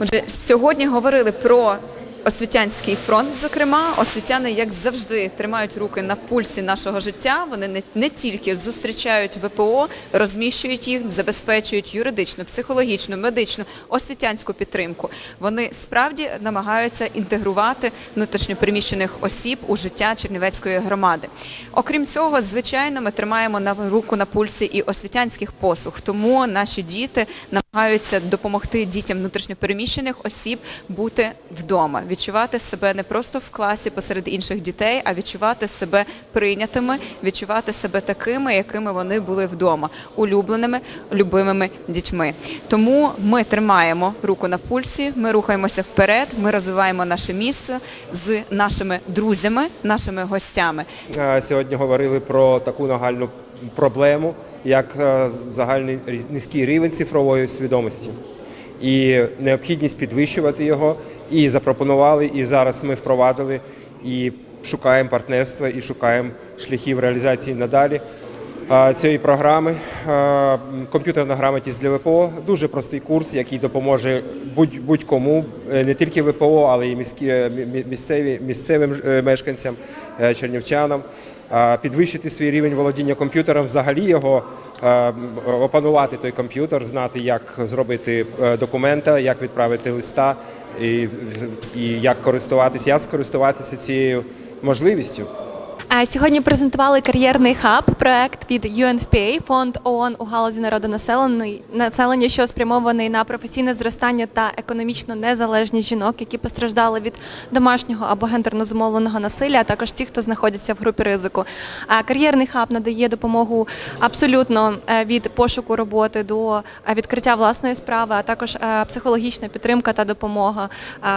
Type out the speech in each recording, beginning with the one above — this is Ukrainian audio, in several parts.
Отже, сьогодні говорили про освітянський фронт. Зокрема, освітяни, як завжди, тримають руки на пульсі нашого життя. Вони не, не тільки зустрічають ВПО, розміщують їх, забезпечують юридичну, психологічну, медичну, освітянську підтримку. Вони справді намагаються інтегрувати внутрішньопереміщених осіб у життя Чернівецької громади. Окрім цього, звичайно, ми тримаємо на руку на пульсі і освітянських послуг. Тому наші діти намагаються допомогти дітям внутрішньопереміщених осіб бути вдома, відчувати себе не просто в класі посеред інших дітей, а відчувати себе прийнятими, відчувати себе такими, якими вони були вдома, улюбленими, любимими дітьми. Тому ми тримаємо руку на пульсі, ми рухаємося вперед, ми розвиваємо наше місце з нашими друзями, нашими гостями. Сьогодні говорили про таку нагальну проблему, як е, загальний низький рівень цифрової свідомості і необхідність підвищувати його. І запропонували, і зараз ми впровадили і шукаємо партнерства, і шукаємо шляхів реалізації надалі. Цієї програми комп'ютерна грамотність для ВПО дуже простий курс, який допоможе будь- будь-кому, е, не тільки ВПО, але й міські е, мі- мі- місцеві місцевим е, мешканцям, чернівчанам, підвищити свій рівень володіння комп'ютером, взагалі його опанувати той комп'ютер, знати, як зробити е, документа, як відправити листа і, і як користуватися, як скористуватися цією можливістю. Сьогодні презентували кар'єрний хаб, проект від UNFPA, фонд ООН у галузі населення, що спрямований на професійне зростання та економічно незалежність жінок, які постраждали від домашнього або гендерно зумовленого насилля, а також ті, хто знаходяться в групі ризику. Кар'єрний хаб надає допомогу абсолютно е, від пошуку роботи до е, відкриття власної справи, а також е, психологічна підтримка та допомога.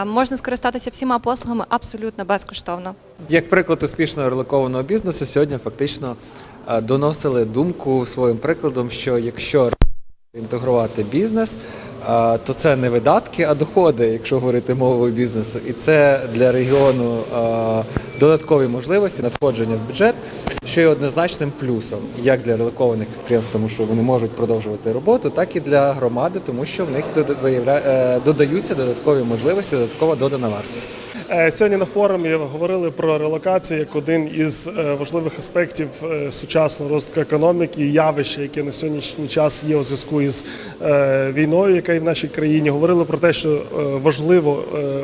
Можна скористатися всіма послугами абсолютно безкоштовно. Як приклад успішного релокованого бізнесу, сьогодні фактично е, доносили думку своїм прикладом, що якщо інтегрувати бізнес, то це не видатки, а доходи, якщо говорити мовою бізнесу. І це для регіону додаткові можливості надходження в бюджет, що є однозначним плюсом, як для релокованих підприємств, тому що вони можуть продовжувати роботу, так і для громади, тому що в них е, додаються додаткові можливості, додаткова додана вартість. Е, Сьогодні на форумі говорили про релокацію як один із е, важливих аспектів сучасного розвитку економіки явища, яке на сьогоднішній час є у зв'язку із війною, яка є в нашій країні. Говорили про те, що е, важливо е,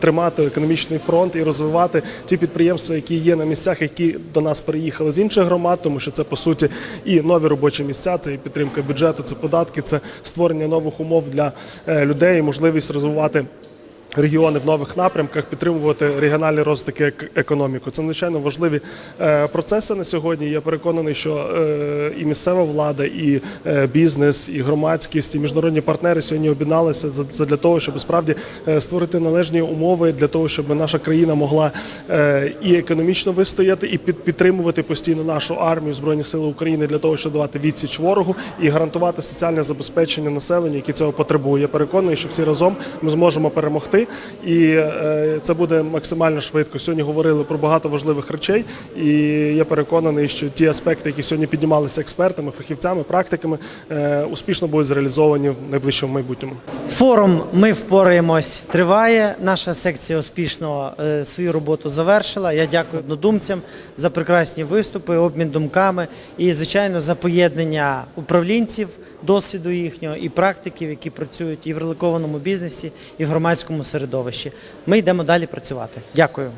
тримати економічний фронт і розвивати ті підприємства, які є на місцях, які до нас переїхали з інших громад, тому що це по суті і нові робочі місця, це і підтримка бюджету, це податки, це створення нових умов для е, людей, і можливість розвивати регіони в нових напрямках, підтримувати регіональний розвиток і економіку. Це надзвичайно важливі е, процеси на сьогодні. Я переконаний, що е, і місцева влада, і е, бізнес, і громадськість, і міжнародні партнери сьогодні об'єдналися для того, щоб справді створити належні умови для того, щоб наша країна могла і економічно вистояти, і під- підтримувати постійно нашу армію збройні сили України для того, щоб давати відсіч ворогу і гарантувати соціальне забезпечення населення, яке цього потребує. Я переконаний, що всі разом ми зможемо перемогти, і е, це буде максимально швидко. Сьогодні говорили про багато важливих речей, і я переконаний, що ті аспекти, які сьогодні піднімалися експертами, фахівцями, практиками, е, успішно будуть зреалізовані в найближчому майбутньому. Форум Ми впораємось триває. Наша секція успішно е, свою роботу завершила. Я дякую однодумцям за прекрасні виступи, обмін думками і, звичайно, за поєднання управлінців, досвіду їхнього і практиків, які працюють і в релокованому бізнесі, і в громадському середовищі. Ми йдемо далі працювати. Дякую.